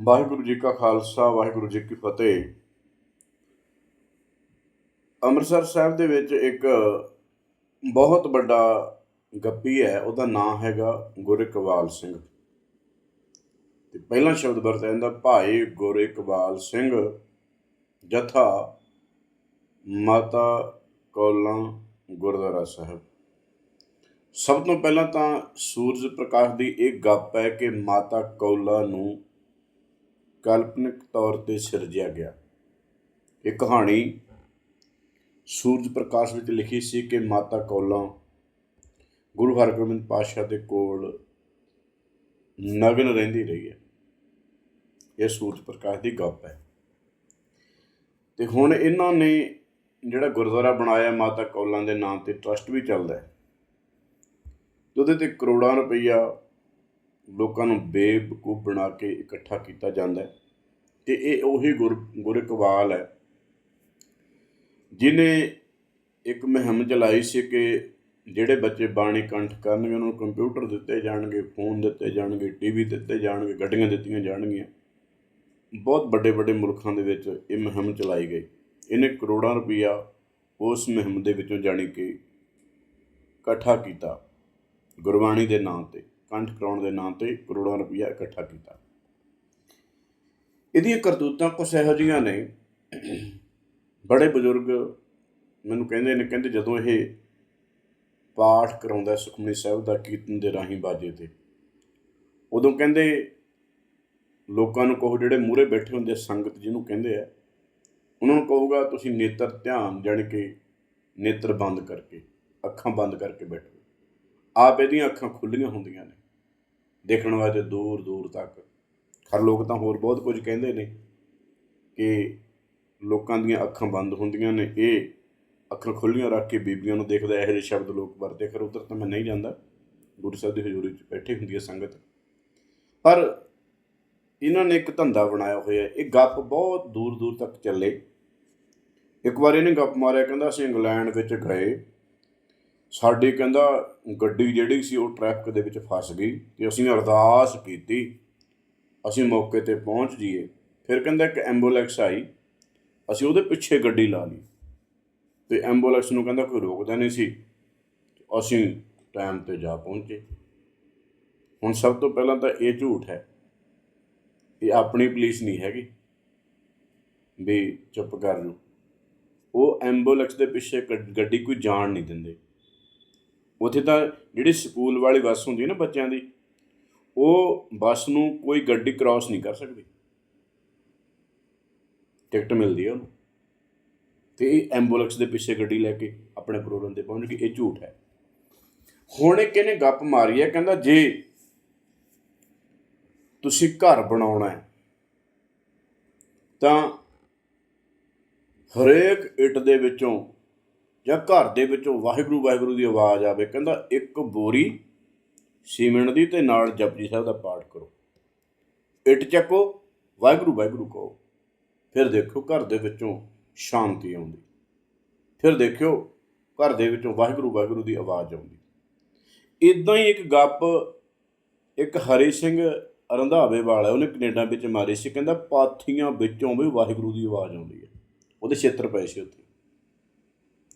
ਵਾਹਿਗੁਰੂ ਜੀ ਕਾ ਖਾਲਸਾ, ਵਾਹਿਗੁਰੂ ਜੀ ਕੀ ਫਤਿਹ। ਅੰਮ੍ਰਿਤਸਰ ਸਾਹਿਬ ਦੇ ਵਿੱਚ ਇੱਕ ਬਹੁਤ ਵੱਡਾ ਗੱਪੀ ਹੈ, ਉਹਦਾ ਨਾਮ ਹੈਗਾ ਗੁਰਿਕਵਾਲ ਸਿੰਘ। ਤੇ ਪਹਿਲਾ ਸ਼ਬਦ ਵਰਤਿਆ ਜਾਂਦਾ, ਭਾਈ ਗੁਰਿਕਵਾਲ ਸਿੰਘ, ਜਥਾ ਮਾਤਾ ਕੌਲਾਂ ਗੁਰਦੁਆਰਾ ਸਾਹਿਬ। ਸਭ ਤੋਂ ਪਹਿਲਾਂ ਤਾਂ ਸੂਰਜ ਪ੍ਰਕਾਸ਼ ਦੀ ਇਹ ਗੱਪ ਹੈ ਕਿ ਮਾਤਾ ਕੌਲਾ ਨੂੰ ਕਾਲਪਨਿਕ ਤੌਰ ਤੇ ਸਿਰਜਿਆ ਗਿਆ। ਇਹ ਕਹਾਣੀ ਸੂਰਜ ਪ੍ਰਕਾਸ਼ ਵਿੱਚ ਲਿਖੀ ਸੀ ਕਿ ਮਾਤਾ ਕੌਲਾਂ ਗੁਰੂ ਹਰਗੋਬਿੰਦ ਪਾਤਸ਼ਾਹ ਦੇ ਕੋਲ ਨਗਨ ਰਹਿੰਦੀ ਰਹੀ ਹੈ। ਇਹ ਸੂਰਜ ਪ੍ਰਕਾਸ਼ ਦੀ ਗੱਪ ਹੈ। ਤੇ ਹੁਣ ਇਹਨਾਂ ਨੇ ਜਿਹੜਾ ਗੁਰਦੁਆਰਾ ਬਣਾਇਆ ਮਾਤਾ ਕੌਲਾਂ ਦੇ ਨਾਮ ਤੇ ਟਰਸਟ ਵੀ ਚੱਲਦਾ ਹੈ। ਉਹਦੇ ਤੇ ਕਰੋੜਾਂ ਰੁਪਈਆ ਲੋਕਾਂ ਨੂੰ ਬੇਵਕੂਫ ਬਣਾ ਕੇ ਇਕੱਠਾ ਕੀਤਾ ਜਾਂਦਾ ਹੈ ਤੇ ਇਹ ਉਹੀ ਗੁਰ ਗੁਰਕਵਾਲ ਹੈ। ਜਿਨੇ ਇੱਕ ਮੁਹਿੰਮ ਚਲਾਈ ਸੀ ਕਿ ਜਿਹੜੇ ਬੱਚੇ ਬਾਣੀ ਕੰਠ ਕਰਨਗੇ, ਉਹਨਾਂ ਨੂੰ ਕੰਪਿਊਟਰ ਦਿੱਤੇ ਜਾਣਗੇ, ਫੋਨ ਦਿੱਤੇ ਜਾਣਗੇ, ਟੀਵੀ ਦਿੱਤੇ ਜਾਣਗੇ, ਗੱਡੀਆਂ ਦਿੱਤੀਆਂ ਜਾਣਗੀਆਂ। ਬਹੁਤ ਵੱਡੇ ਵੱਡੇ ਮੁਲਕਾਂ ਦੇ ਵਿੱਚ ਇਹ ਮੁਹਿੰਮ ਚਲਾਈ ਗਈ। ਇਹਨੇ ਕਰੋੜਾਂ ਰੁਪਈਆ ਉਸ ਮੁਹਿੰਮ ਦੇ ਵਿੱਚੋਂ ਜਾਣੀ ਕਿ ਇਕੱਠਾ ਕੀਤਾ ਗੁਰਬਾਣੀ ਦੇ ਨਾਂ ਤੇ। ਕੰਠ ਕਰਾਉਣ ਦੇ ਨਾਂ ਤੇ ਕਰੋੜਾਂ ਰੁਪਈਆ ਇਕੱਠਾ ਕੀਤਾ। ਇਹਦੀਆਂ ਕਰਤੂਤਾਂ ਕੁਛ ਇਹੋ ਜਿਹੀਆਂ ਨੇ। ਬੜੇ ਬਜ਼ੁਰਗ ਮੈਨੂੰ ਕਹਿੰਦੇ ਨੇ, ਕਹਿੰਦੇ ਜਦੋਂ ਇਹ ਪਾਠ ਕਰਾਉਂਦਾ ਸੁਖਮਨੀ ਸਾਹਿਬ ਦਾ ਕੀਰਤਨ ਦੇ ਰਾਹੀਂ ਬਾਜੇ ਤੇ, ਉਦੋਂ ਕਹਿੰਦੇ ਲੋਕਾਂ ਨੂੰ ਕਹੋ, ਜਿਹੜੇ ਮੂਹਰੇ ਬੈਠੇ ਹੁੰਦੇ ਸੰਗਤ ਜਿਹਨੂੰ ਕਹਿੰਦੇ ਆ, ਉਹਨਾਂ ਨੂੰ ਕਹੂਗਾ, ਤੁਸੀਂ ਨੇਤਰ ਧਿਆਨ, ਜਾਣੀ ਕੇ ਨੇਤਰ ਬੰਦ ਕਰਕੇ, ਅੱਖਾਂ ਬੰਦ ਕਰਕੇ ਬੈਠੋ। ਆਪ ਇਹਦੀਆਂ ਅੱਖਾਂ ਖੁੱਲੀਆਂ ਹੁੰਦੀਆਂ ਨੇ। ਦੇਖਣ ਵਾਸਤੇ ਦੂਰ ਦੂਰ ਤੱਕ। ਖਰ ਲੋਕ ਤਾਂ ਹੋਰ ਬਹੁਤ ਕੁਝ ਕਹਿੰਦੇ ਨੇ ਕਿ ਲੋਕਾਂ ਦੀਆਂ ਅੱਖਾਂ ਬੰਦ ਹੁੰਦੀਆਂ ਨੇ। ਇਹ ਅੱਖਾਂ ਖੁੱਲੀਆਂ ਰੱਖ ਕੇ ਬੀਬੀਆਂ ਨੂੰ ਦੇਖਦਾ, ਇਹੋ ਜਿਹੇ ਸ਼ਬਦ ਲੋਕ ਵਰਤੇ ਖਰ, ਉਧਰ ਤਾਂ ਮੈਂ ਨਹੀਂ ਜਾਂਦਾ। ਗੁਰੂ ਸਾਹਿਬ ਦੀ ਹਜ਼ੂਰੀ 'ਚ ਬੈਠੀ ਹੁੰਦੀ ਹੈ ਸੰਗਤ। ਪਰ ਇਹਨਾਂ ਨੇ ਇੱਕ ਧੰਦਾ ਬਣਾਇਆ ਹੋਇਆ ਇਹ ਗੱਪ ਬਹੁਤ ਦੂਰ ਦੂਰ ਤੱਕ ਚੱਲੇ। ਇੱਕ ਵਾਰ ਇਹਨੇ ਗੱਪ ਮਾਰਿਆ, ਕਹਿੰਦਾ ਅਸੀਂ ਇੰਗਲੈਂਡ ਵਿੱਚ ਗਏ। ਸਾਡੀ ਕਹਿੰਦਾ ਗੱਡੀ ਜਿਹੜੀ ਸੀ ਉਹ ਟ੍ਰੈਫਿਕ ਦੇ ਵਿੱਚ ਫਸ ਗਈ ਤੇ ਅਸੀਂ ਅਰਦਾਸ ਕੀਤੀ, ਅਸੀਂ ਮੌਕੇ ਤੇ ਪਹੁੰਚ ਜੀਏ ਫਿਰ ਕਹਿੰਦਾ ਇੱਕ ਐਂਬੂਲੈਂਸ ਆਈ, ਅਸੀਂ ਉਹਦੇ ਪਿੱਛੇ ਗੱਡੀ ਲਾ ਲਈ। ਤੇ ਐਂਬੂਲੈਂਸ ਨੂੰ ਕਹਿੰਦਾ ਕੋਈ ਰੋਕਦਾ ਨਹੀਂ ਸੀ, ਅਸੀਂ ਟਾਈਮ ਤੇ ਜਾ ਪਹੁੰਚੇ। ਹੁਣ ਸਭ ਤੋਂ ਪਹਿਲਾਂ ਤਾਂ ਇਹ ਝੂਠ ਹੈ, ਇਹ ਆਪਣੀ ਪੁਲਿਸ ਨਹੀਂ ਹੈਗੀ, ਵੀ ਚੁੱਪ ਕਰ ਲਓ ਉਹ ਐਂਬੂਲੈਂਸ ਦੇ ਪਿੱਛੇ ਗ- ਗੱਡੀ ਕੋਈ ਜਾਣ ਨਹੀਂ ਦਿੰਦੇ। ਉੱਥੇ ਤਾਂ ਜਿਹੜੀ ਸਕੂਲ ਵਾਲੀ ਬੱਸ ਹੁੰਦੀ ਹੈ ਨਾ ਬੱਚਿਆਂ ਦੀ, ਉਹ ਬੱਸ ਨੂੰ ਕੋਈ ਗੱਡੀ ਕ੍ਰਾਸ ਨਹੀਂ ਕਰ ਸਕਦੀ। ਟਿਕਟ ਮਿਲਦੀ ਹੈ ਉਹਨੂੰ। ਤੇ ਇਹ ਐਂਬੂਲੈਂਸ ਦੇ ਪਿੱਛੇ ਗੱਡੀ ਲੈ ਕੇ ਆਪਣੇ ਪ੍ਰੋਗਰਾਮ ਤੇ ਪਹੁੰਚ ਗਈ, ਇਹ ਝੂਠ ਹੈ। ਹੁਣ ਇਹ ਕਿਹਨੇ ਗੱਪ ਮਾਰੀ ਹੈ, ਕਹਿੰਦਾ ਜੇ ਤੁਸੀਂ ਘਰ ਬਣਾਉਣਾ ਹੈ, ਤਾਂ ਹਰੇਕ ਇੱਟ ਦੇ ਵਿੱਚੋਂ ਜਾਂ ਘਰ ਦੇ ਵਿੱਚੋਂ ਵਾਹਿਗੁਰੂ ਵਾਹਿਗੁਰੂ ਦੀ ਆਵਾਜ਼ ਆਵੇ, ਕਹਿੰਦਾ ਇੱਕ ਬੋਰੀ ਸੀਮੈਂਟ ਦੀ ਤੇ ਨਾਲ ਜਪਜੀ ਸਾਹਿਬ ਦਾ ਪਾਠ ਕਰੋ। ਇੱਟ ਚੱਕੋ, ਵਾਹਿਗੁਰੂ ਵਾਹਿਗੁਰੂ ਕਹੋ। ਫਿਰ ਦੇਖੋ ਘਰ ਦੇ ਵਿੱਚੋਂ ਸ਼ਾਂਤੀ ਆਉਂਦੀ। ਫਿਰ ਦੇਖਿਓ ਘਰ ਦੇ ਵਿੱਚੋਂ ਵਾਹਿਗੁਰੂ ਵਾਹਿਗੁਰੂ ਦੀ ਆਵਾਜ਼ ਆਉਂਦੀ। ਇਦਾਂ ਹੀ ਇੱਕ ਗੱਪ, ਇੱਕ ਹਰੀ ਸਿੰਘ ਰੰਧਾਵੇ ਵਾਲਾ, ਉਹਨੇ ਕੈਨੇਡਾ ਵਿੱਚ ਮਾਰੀ ਸੀ, ਕਹਿੰਦਾ ਪਾਥੀਆਂ ਵਿੱਚੋਂ ਵੀ ਵਾਹਿਗੁਰੂ ਦੀ ਆਵਾਜ਼ ਆਉਂਦੀ ਹੈ। ਉਹਦੇ ਛੇਤਰ ਪਏ ਸੀ ਉੱਥੇ।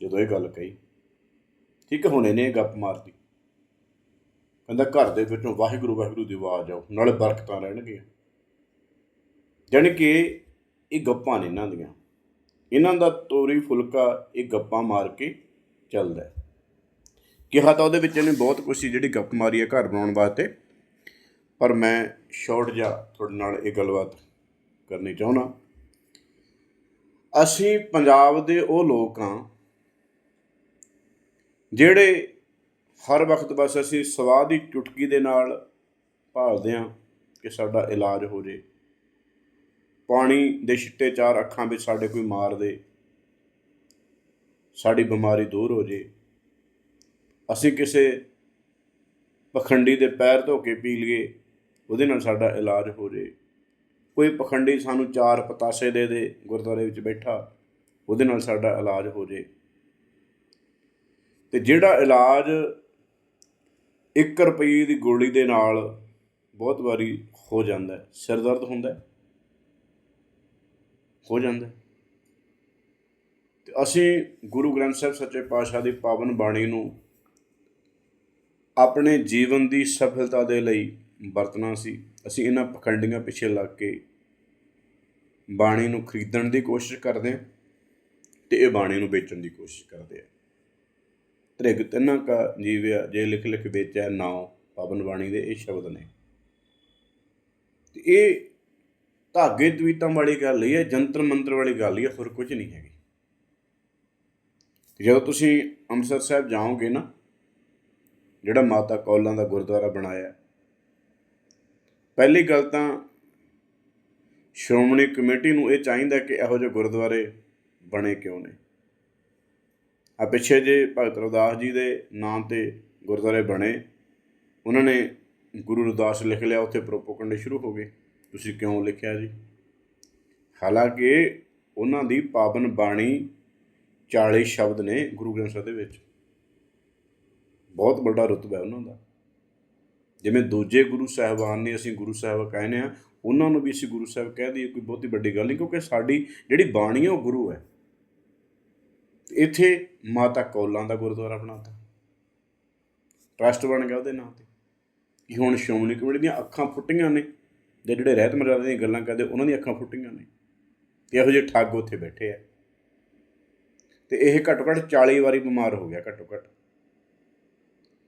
ਜਦੋਂ ਇਹ ਗੱਲ ਕਹੀ, ਠੀਕ ਹੈ, ਹੁਣ ਇਹਨੇ ਇਹ ਗੱਪ ਮਾਰਤੀ ਕਹਿੰਦਾ ਘਰ ਦੇ ਵਿੱਚੋਂ ਵਾਹਿਗੁਰੂ ਵਾਹਿਗੁਰੂ ਦੀ ਆਵਾਜ਼ ਆਉ ਨਾਲੇ ਬਰਕਤਾਂ ਰਹਿਣਗੀਆਂ। ਜਾਣੀ ਕਿ ਇਹ ਗੱਪਾਂ ਨੇ ਇਹਨਾਂ ਦੀਆਂ। ਇਹਨਾਂ ਦਾ ਤੋਰੀ ਫੁਲਕਾ ਇਹ ਗੱਪਾਂ ਮਾਰ ਕੇ ਚੱਲਦਾ ਹੈ। ਕਿਹਾ ਤਾਂ ਉਹਦੇ ਵਿੱਚ ਇਹਨੇ ਬਹੁਤ ਕੁਛ ਸੀ, ਜਿਹੜੀ ਗੱਪ ਮਾਰੀ ਹੈ ਘਰ ਬਣਾਉਣ ਵਾਸਤੇ। ਪਰ ਮੈਂ ਸ਼ਾਰਟ ਜਿਹਾ ਤੁਹਾਡੇ ਨਾਲ ਇਹ ਗੱਲਬਾਤ ਕਰਨੀ ਚਾਹੁੰਦਾ। ਅਸੀਂ ਪੰਜਾਬ ਦੇ ਉਹ ਲੋਕ ਹਾਂ ਜਿਹੜੇ ਹਰ ਵਕਤ ਬਸ ਅਸੀਂ ਸਵਾਹ ਦੀ ਚੁਟਕੀ ਦੇ ਨਾਲ ਭਾਲਦੇ ਹਾਂ ਕਿ ਸਾਡਾ ਇਲਾਜ ਹੋ ਜੇ। ਪਾਣੀ ਦੇ ਛਿੱਟੇ ਚਾਰ ਅੱਖਾਂ ਵਿੱਚ ਸਾਡੇ ਕੋਈ ਮਾਰ ਦੇ। ਸਾਡੀ ਬਿਮਾਰੀ ਦੂਰ ਹੋ ਜੇ। ਅਸੀਂ ਕਿਸੇ ਪਖੰਡੀ ਦੇ ਪੈਰ ਧੋ ਕੇ ਪੀ ਲਈਏ, ਉਹਦੇ ਨਾਲ ਸਾਡਾ ਇਲਾਜ ਹੋ ਜੇ। ਕੋਈ ਪਖੰਡੀ ਸਾਨੂੰ ਚਾਰ ਪਤਾਸੇ ਦੇ ਦੇ ਗੁਰਦੁਆਰੇ ਵਿੱਚ ਬੈਠਾ, ਉਹਦੇ ਨਾਲ ਸਾਡਾ ਇਲਾਜ ਹੋ ਜੇ। ਅਤੇ ਜਿਹੜਾ ਇਲਾਜ 1 ਰੁਪਏ ਦੀ ਗੋਲੀ ਦੇ ਨਾਲ ਬਹੁਤ ਵਾਰੀ ਹੋ ਜਾਂਦਾ ਸਿਰ ਦਰਦ ਹੁੰਦਾ ਹੋ ਜਾਂਦਾ ਹੈ। ਤੇ ਅਸੀਂ ਗੁਰੂ ਗ੍ਰੰਥ ਸਾਹਿਬ ਸੱਚੇ ਪਾਤਸ਼ਾਹ ਦੀ ਪਾਵਨ ਬਾਣੀ ਨੂੰ ਆਪਣੇ ਜੀਵਨ ਦੀ ਸਫਲਤਾ ਦੇ ਲਈ ਵਰਤਣਾ ਸੀ ਅਸੀਂ ਇਹਨਾਂ ਪਖੰਡੀਆਂ ਪਿੱਛੇ ਲੱਗ ਕੇ ਬਾਣੀ ਨੂੰ ਖਰੀਦਣ ਦੀ ਕੋਸ਼ਿਸ਼ ਕਰਦੇ ਹਾਂ ਤੇ ਇਹ ਬਾਣੀ ਨੂੰ ਵੇਚਣ ਦੀ ਕੋਸ਼ਿਸ਼ ਕਰਦੇ ਆ ਤ੍ਰਿਗ ਤਿੰਨਾ ਕਾ ਜੀਵਿਆ, ਜੇ ਲਿਖ ਲਿਖ ਵੇਚੈ ਨਾਉ, ਪਾਵਨ ਬਾਣੀ ਦੇ ਇਹ ਸ਼ਬਦ ਨੇ। ਤੇ ਇਹ ਧਾਗੇ ਤਵੀਤਾਂ ਵਾਲੀ ਗੱਲ ਹੀ ਹੈ, ਜੰਤਰ ਮੰਤਰ ਵਾਲੀ ਗੱਲ ਹੀ ਹੈ, ਹੋਰ ਕੁਝ ਨਹੀਂ ਹੈਗੀ। ਜਦੋਂ ਤੁਸੀਂ ਅੰਮ੍ਰਿਤਸਰ ਸਾਹਿਬ ਜਾਓਗੇ ਨਾ, ਜਿਹੜਾ ਮਾਤਾ ਕੌਲਾਂ ਦਾ ਗੁਰਦੁਆਰਾ ਬਣਾਇਆ ਪਹਿਲੀ ਗੱਲ ਤਾਂ ਸ਼੍ਰੋਮਣੀ ਕਮੇਟੀ ਨੂੰ ਇਹ ਚਾਹੀਦਾ ਕਿ ਇਹੋ ਜਿਹੇ ਗੁਰਦੁਆਰੇ ਬਣੇ ਕਿਉਂ ਨੇ? ਆ ਪਿੱਛੇ ਜੇ ਭਗਤ ਰਵਿਦਾਸ ਜੀ ਦੇ ਨਾਮ ਤੇ ਗੁਰਦੁਆਰੇ ਬਣੇ, ਉਹਨਾਂ ਨੇ ਗੁਰੂ ਰਵਿਦਾਸ ਲਿਖ ਲਿਆ, ਉੱਥੇ ਪ੍ਰੋਪੋਗੰਡੇ ਸ਼ੁਰੂ ਹੋ ਗਏ। ਤੁਸੀਂ ਕਿਉਂ ਲਿਖਿਆ ਜੀ? ਹਾਲਾਂਕਿ ਉਹਨਾਂ ਦੀ ਪਾਵਨ ਬਾਣੀ 40 ਸ਼ਬਦ ਨੇ ਗੁਰੂ ਗ੍ਰੰਥ ਸਾਹਿਬ ਦੇ ਵਿੱਚ। ਬਹੁਤ ਵੱਡਾ ਰੁਤਬਾ ਹੈ ਉਹਨਾਂ ਦਾ। ਜਿਵੇਂ ਦੂਜੇ ਗੁਰੂ ਸਾਹਿਬਾਨ ਨੇ ਅਸੀਂ ਗੁਰੂ ਸਾਹਿਬ ਕਹਿੰਦੇ ਆ ਉਹਨਾਂ ਨੂੰ ਵੀ ਅਸੀਂ ਗੁਰੂ ਸਾਹਿਬ ਕਹਿ ਦਈਏ, ਕੋਈ ਬਹੁਤੀ ਵੱਡੀ ਗੱਲ ਨਹੀਂ, ਕਿਉਂਕਿ ਸਾਡੀ ਜਿਹੜੀ ਬਾਣੀ ਹੈ ਉਹ ਗੁਰੂ ਹੈ। ਇੱਥੇ ਮਾਤਾ ਕੌਲਾਂ ਦਾ ਗੁਰਦੁਆਰਾ ਬਣਾਤਾ। ਟਰਸਟ ਬਣ ਗਿਆ ਉਹਦੇ ਨਾਂ ਤੇ। ਕਿ ਹੁਣ ਸ਼੍ਰੋਮਣੀ ਕਮੇਟੀ ਦੀਆਂ ਅੱਖਾਂ ਫੁੱਟੀਆਂ ਨੇ ਤੇ ਜਿਹੜੇ ਰਹਿਤ ਮਰਜ਼ਾਦਾ ਦੀਆਂ ਗੱਲਾਂ ਕਰਦੇ, ਉਹਨਾਂ ਦੀਆਂ ਅੱਖਾਂ ਫੁੱਟੀਆਂ ਨੇ। ਤੇ ਇਹੋ ਜਿਹੇ ਠੱਗ ਉੱਥੇ ਬੈਠੇ ਆ। ਤੇ ਇਹ ਘੱਟੋ ਘੱਟ 40 ਵਾਰੀ ਬਿਮਾਰ ਹੋ ਗਿਆ ਘੱਟੋ ਘੱਟ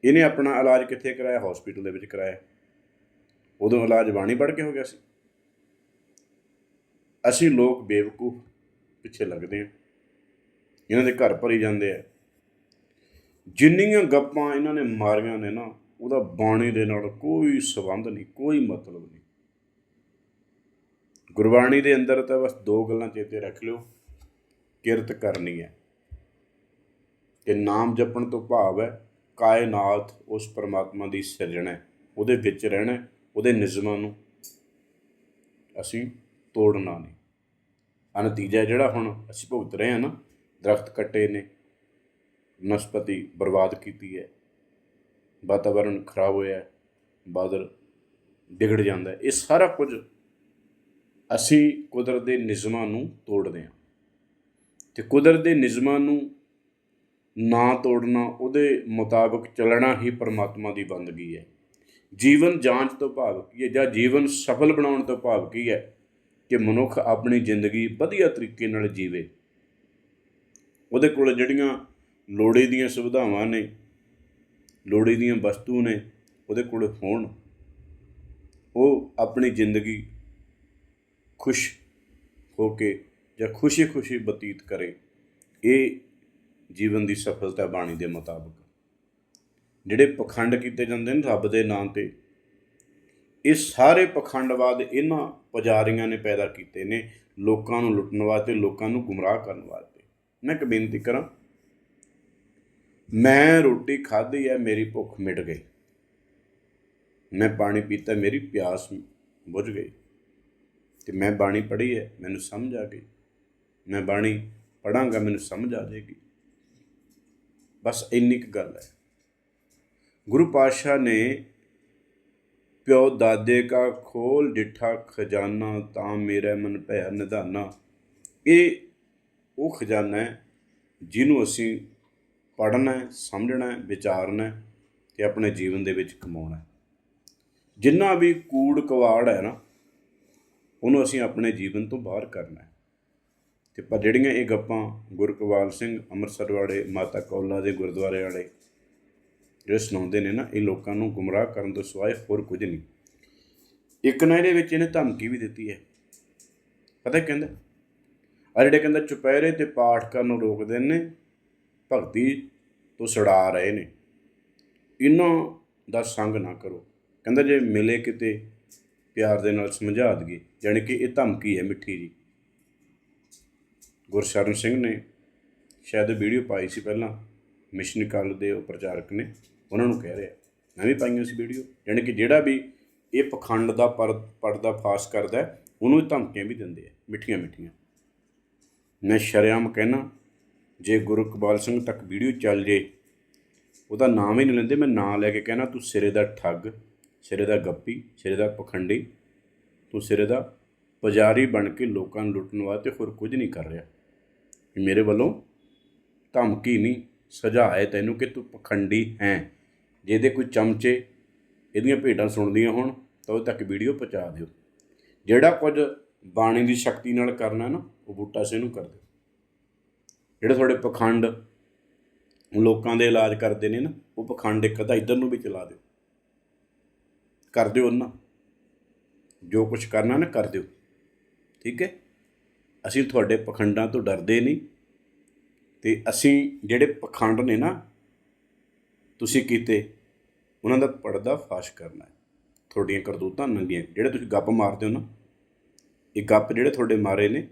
ਇਹਨੇ ਆਪਣਾ ਇਲਾਜ ਕਿੱਥੇ ਕਰਾਇਆ? ਹਸਪੀਟਲ ਦੇ ਵਿੱਚ ਕਰਾਇਆ। ਉਦੋਂ ਇਲਾਜ ਬਾਣੀ ਪੜ ਕੇ ਹੋ ਗਿਆ ਸੀ। ਅਸੀਂ ਲੋਕ ਬੇਵਕੂਫ ਪਿੱਛੇ ਲੱਗਦੇ ਹਾਂ। ਇਹਨਾਂ ਦੇ ਘਰ ਭਰੀ ਜਾਂਦੇ ਆ। ਜਿੰਨੀਆਂ ਗੱਪਾਂ ਇਹਨਾਂ ਨੇ ਮਾਰੀਆਂ ਨੇ ਨਾ ਉਹਦਾ ਬਾਣੀ ਦੇ ਨਾਲ ਕੋਈ ਸਬੰਧ ਨਹੀਂ ਕੋਈ ਮਤਲਬ ਨਹੀਂ। ਗੁਰਬਾਣੀ ਦੇ ਅੰਦਰ ਤਾਂ ਬਸ ਦੋ ਗੱਲਾਂ ਚੇਤੇ ਰੱਖ ਲਿਓ ਕਿਰਤ ਕਰਨੀ ਹੈ। ਕਿ ਨਾਮ ਜਪਣ ਤੋਂ ਭਾਵ ਹੈ ਕਾਇਨਾਤ ਉਸ ਪਰਮਾਤਮਾ ਦੀ ਸਿਰਜਣਾ ਹੈ, ਉਹਦੇ ਵਿੱਚ ਰਹਿਣਾ ਉਹਦੇ ਨਿਯਮਾਂ ਨੂੰ ਅਸੀਂ ਤੋੜਨਾ ਨਹੀਂ। ਆ ਨਤੀਜਾ ਜਿਹੜਾ ਹੁਣ ਅਸੀਂ ਭੁਗਤ ਰਹੇ ਹਾਂ ਨਾ ਦਰਖਤ ਕੱਟੇ ਨੇ ਨਸਪਤੀ ਬਰਬਾਦ ਕੀਤੀ ਹੈ ਵਾਤਾਵਰਣ ਖਰਾਬ ਹੋਇਆ ਬਾਦਲ ਡਿਗੜ ਜਾਂਦਾ ਇਹ ਸਾਰਾ ਕੁਝ ਅਸੀਂ ਕੁਦਰਤ ਦੇ ਨਿਯਮਾਂ ਨੂੰ ਤੋੜਦੇ ਹਾਂ। ਤੇ ਕੁਦਰਤ ਦੇ ਨਿਯਮਾਂ ਨੂੰ ਨਾ ਤੋੜਨਾ, ਉਹਦੇ ਮੁਤਾਬਕ ਚੱਲਣਾ ਹੀ ਪਰਮਾਤਮਾ ਦੀ ਬੰਦਗੀ ਹੈ। ਜੀਵਨ ਜਾਂਚ ਤੋਂ ਭਾਵ ਕੀ ਹੈ ਜਾਂ ਜੀਵਨ ਸਫਲ ਬਣਾਉਣ ਤੋਂ ਭਾਵ ਕੀ ਹੈ ਕਿ ਮਨੁੱਖ ਆਪਣੀ ਜ਼ਿੰਦਗੀ ਵਧੀਆ ਤਰੀਕੇ ਨਾਲ ਜੀਵੇ। ਉਹਦੇ ਕੋਲ ਜਿਹੜੀਆਂ ਲੋੜੀ ਦੀਆਂ ਸੁਵਿਧਾਵਾਂ ਨੇ, ਲੋੜੀ ਦੀਆਂ ਵਸਤੂ ਨੇ, ਉਹਦੇ ਕੋਲ ਹੋਣ, ਉਹ ਆਪਣੀ ਜ਼ਿੰਦਗੀ ਖੁਸ਼ ਹੋ ਕੇ ਜਾਂ ਖੁਸ਼ੀ-ਖੁਸ਼ੀ ਬਤੀਤ ਕਰੇ, ਇਹ ਜੀਵਨ ਦੀ ਸਫਲਤਾ ਬਾਣੀ ਦੇ ਮੁਤਾਬਕ। ਜਿਹੜੇ ਪਖੰਡ ਕੀਤੇ ਜਾਂਦੇ ਨੇ ਰੱਬ ਦੇ ਨਾਮ ਤੇ, ਇਹ ਸਾਰੇ ਪਖੰਡਵਾਦ ਇਹਨਾਂ ਪੁਜਾਰੀਆਂ ਨੇ ਪੈਦਾ ਕੀਤੇ ਨੇ, ਲੋਕਾਂ ਨੂੰ ਲੁੱਟਣ ਵਾਸਤੇ, ਲੋਕਾਂ ਨੂੰ ਗੁੰਮਰਾਹ ਕਰਨ ਵਾਸਤੇ। ਮੈਂ ਇੱਕ ਬੇਨਤੀ ਕਰਾਂ, ਮੈਂ ਰੋਟੀ ਖਾਧੀ ਹੈ, ਮੇਰੀ ਭੁੱਖ ਮਿਟ ਗਈ। ਮੈਂ ਪਾਣੀ ਪੀਤਾ, ਮੇਰੀ ਪਿਆਸ ਬੁਝ ਗਈ ਤੇ ਮੈਂ ਬਾਣੀ ਪੜ੍ਹੀ ਹੈ, ਮੈਨੂੰ ਸਮਝ ਆ ਗਈ। ਮੈਂ ਬਾਣੀ ਪੜਾਂਗਾ ਮੈਨੂੰ ਸਮਝ ਆ ਜਾਏਗੀ। ਬਸ ਇੰਨੀ ਕੁ ਗੱਲ ਹੈ। ਗੁਰੂ ਪਾਤਸ਼ਾਹ ਨੇ, ਪਿਓ ਦਾਦੇ ਕਾ ਖੋਲ ਡਿਠਾ ਖਜ਼ਾਨਾ, ਤਾਂ ਮੇਰਾ ਮਨ ਭੈ ਨਿਧਾਨਾ। ਇਹ ਉਹ ਖਜ਼ਾਨਾ ਹੈ ਜਿਹਨੂੰ ਅਸੀਂ ਪੜ੍ਹਨਾ ਹੈ, ਸਮਝਣਾ ਹੈ, ਵਿਚਾਰਨਾ ਹੈ ਤੇ ਆਪਣੇ ਜੀਵਨ ਦੇ ਵਿੱਚ ਕਮਾਉਣਾ ਹੈ। ਜਿੰਨਾ ਵੀ ਕੂੜ ਕਵਾੜ ਹੈ ਨਾ, ਉਹਨੂੰ ਅਸੀਂ ਆਪਣੇ ਜੀਵਨ ਤੋਂ ਬਾਹਰ ਕਰਨਾ ਹੈ। ਤੇ ਪਰ ਜਿਹੜੀਆਂ ਇਹ ਗੱਪਾਂ ਗੁਰਕਵਾਲ ਸਿੰਘ ਅੰਮ੍ਰਿਤਸਰ ਵਾਲੇ, ਮਾਤਾ ਕੌਲਾ ਦੇ ਗੁਰਦੁਆਰੇ ਵਾਲੇ ਜਿਹੜੇ ਸੁਣਾਉਂਦੇ ਨੇ ਨਾ, ਇਹ ਲੋਕਾਂ ਨੂੰ ਗੁੰਮਰਾਹ ਕਰਨ ਤੋਂ ਸਿਵਾਏ ਹੋਰ ਕੁਝ ਨਹੀਂ। ਇੱਕ ਨਾ ਇਹਦੇ ਵਿੱਚ ਇਹਨੇ ਧਮਕੀ ਵੀ ਦਿੱਤੀ ਹੈ। ਪਤਾ ਕਹਿੰਦਾ? ਆ ਜਿਹੜੇ ਕਹਿੰਦਾ ਚੁਪਹਿਰੇ ਤੇ ਪਾਠ ਕਰਨ ਨੂੰ ਰੋਕਦੇ ਨੇ, ਭਗਤੀ ਤੋਂ ਛੁਡਾ ਰਹੇ ਨੇ। ਇਹਨਾਂ ਦਾ ਸੰਗ ਨਾ ਕਰੋ। ਕਹਿੰਦਾ ਜੇ ਮਿਲੇ ਕਿਤੇ ਪਿਆਰ ਦੇ ਨਾਲ ਸਮਝਾ ਦਈਏ ਯਾਨੀ ਕਿ ਇਹ ਧਮਕੀ ਹੈ ਮਿੱਠੀ ਜੀ। ਗੁਰਸ਼ਰਨ ਸਿੰਘ ਨੇ ਸ਼ਾਇਦ ਵੀਡੀਓ ਪਾਈ ਸੀ ਪਹਿਲਾਂ, ਮਿਸ਼ਨ ਕਾਲ ਦੇ ਉਹ ਪ੍ਰਚਾਰਕ ਨੇ, ਉਹਨਾਂ ਨੂੰ ਕਹਿ ਰਿਹਾ। ਮੈਂ ਵੀ ਪਾਈਆਂ ਸੀ ਵੀਡੀਓ। ਯਾਨੀ ਕਿ ਜਿਹੜਾ ਵੀ ਇਹ ਪਖੰਡ ਦਾ ਪਰ ਪਰਦਾ ਫਾਸ ਕਰਦਾ ਉਹਨੂੰ ਇਹ ਧਮਕੀਆਂ ਵੀ ਦਿੰਦੇ ਆ ਮਿੱਠੀਆਂ ਮਿੱਠੀਆਂ ਮੈਂ ਸ਼ਰਿਆਮ ਕਹਿਣਾ ਜੇ ਗੁਰੂ ਇਕਬਾਲ ਸਿੰਘ ਤੱਕ ਵੀਡੀਓ ਚੱਲ ਜੇ, ਉਹਦਾ ਨਾਮ ਹੀ ਨਹੀਂ ਲੈਂਦੇ, ਮੈਂ ਨਾਂ ਲੈ ਕੇ ਕਹਿਣਾ ਤੂੰ ਸਿਰੇ ਦਾ ਠੱਗ, ਸਿਰੇ ਦਾ ਗੱਪੀ, ਸਿਰੇ ਦਾ ਪਖੰਡੀ, ਤੂੰ ਸਿਰੇ ਦਾ ਪੁਜਾਰੀ ਬਣ ਕੇ ਲੋਕਾਂ ਨੂੰ ਲੁੱਟਣ ਵਾਸਤੇ ਹੋਰ ਕੁਝ ਨਹੀਂ ਕਰ ਰਿਹਾ। ਮੇਰੇ ਵੱਲੋਂ ਧਮਕੀ ਨਹੀਂ, ਸੁਝਾਅ ਹੈ ਤੈਨੂੰ ਕਿ ਤੂੰ ਪਖੰਡੀ ਹੈ। ਜਿਹਦੇ ਕੋਈ ਚਮਚੇ ਇਹਦੀਆਂ ਭੇਡਾਂ ਸੁਣਦੀਆਂ ਹੋਣ, ਤਾਂ ਉਹ ਤੱਕ ਵੀਡੀਓ ਪਹੁੰਚਾ ਦਿਓ। ਜਿਹੜਾ ਕੁਝ ਬਾਣੀ ਦੀ ਸ਼ਕਤੀ ਨਾਲ ਕਰਨਾ ਨਾ, ਉਹ ਬੂਟਾ ਸੇ ਨੂੰ ਕਰ ਦਿਓ। ਜਿਹੜੇ ਤੁਹਾਡੇ ਪਖੰਡ ਲੋਕਾਂ ਦੇ ਇਲਾਜ ਕਰਦੇ ਨੇ ਨਾ, ਉਹ ਪਖੰਡ ਇੱਕ ਅੱਧਾ ਇੱਧਰ ਨੂੰ ਵੀ ਚਲਾ ਦਿਓ। ਕਰ ਦਿਓ ਉਹਨਾਂ। ਜੋ ਕੁਝ ਕਰਨਾ ਨਾ, ਕਰ ਦਿਓ। ਠੀਕ ਹੈ? ਅਸੀਂ ਤੁਹਾਡੇ ਪਖੰਡਾਂ ਤੋਂ ਡਰਦੇ ਨਹੀਂ। ਤੇ ਅਸੀਂ ਜਿਹੜੇ ਪਖੰਡ ਨੇ ਨਾ, ਤੁਸੀਂ ਕੀਤੇ, ਉਹਨਾਂ ਦਾ ਪਰਦਾ ਫਾਸ਼ ਕਰਨਾ ਹੈ। ਤੁਹਾਡੀਆਂ ਕਰਤੂਤਾਂ ਨੰਗੀਆਂ। ਜਿਹੜੇ ਤੁਸੀਂ ਗੱਪ ਮਾਰਦੇ ਹੋ ਨਾ ਇਹ ਗੱਪ ਜਿਹੜੇ ਤੁਹਾਡੇ ਮਾਰੇ ਨੇ,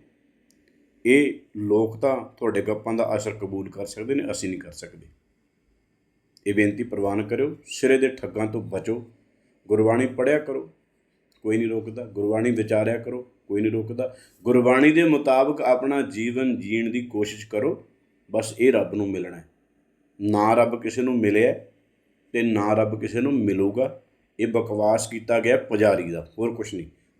ਇਹ ਲੋਕ ਤਾਂ ਤੁਹਾਡੇ ਗੱਪਾਂ ਦਾ ਅਸਰ ਕਬੂਲ ਕਰ ਸਕਦੇ ਨੇ, ਅਸੀਂ ਨਹੀਂ ਕਰ ਸਕਦੇ। ਇਹ ਬੇਨਤੀ ਪ੍ਰਵਾਨ ਕਰਿਓ, ਸਿਰੇ ਦੇ ਠੱਗਾਂ ਤੋਂ ਬਚੋ, ਗੁਰਬਾਣੀ ਪੜਿਆ ਕਰੋ, ਕੋਈ ਨਹੀਂ ਰੋਕਦਾ, ਗੁਰਬਾਣੀ ਵਿਚਾਰਿਆ ਕਰੋ, ਕੋਈ ਨਹੀਂ ਰੋਕਦਾ। ਗੁਰਬਾਣੀ ਦੇ ਮੁਤਾਬਕ ਆਪਣਾ ਜੀਵਨ ਜੀਣ ਦੀ ਕੋਸ਼ਿਸ਼ ਕਰੋ, ਬਸ ਇਹ ਰੱਬ ਨੂੰ ਮਿਲਣਾ ਹੈ। ਨਾ ਰੱਬ ਕਿਸੇ ਨੂੰ ਮਿਲਿਆ ਤੇ ਨਾ ਰੱਬ ਕਿਸੇ ਨੂੰ ਮਿਲੂਗਾ, ਇਹ ਬਕਵਾਸ ਕੀਤਾ ਗਿਆ ਪੁਜਾਰੀ ਦਾ, ਹੋਰ ਕੁਝ ਨਹੀਂ।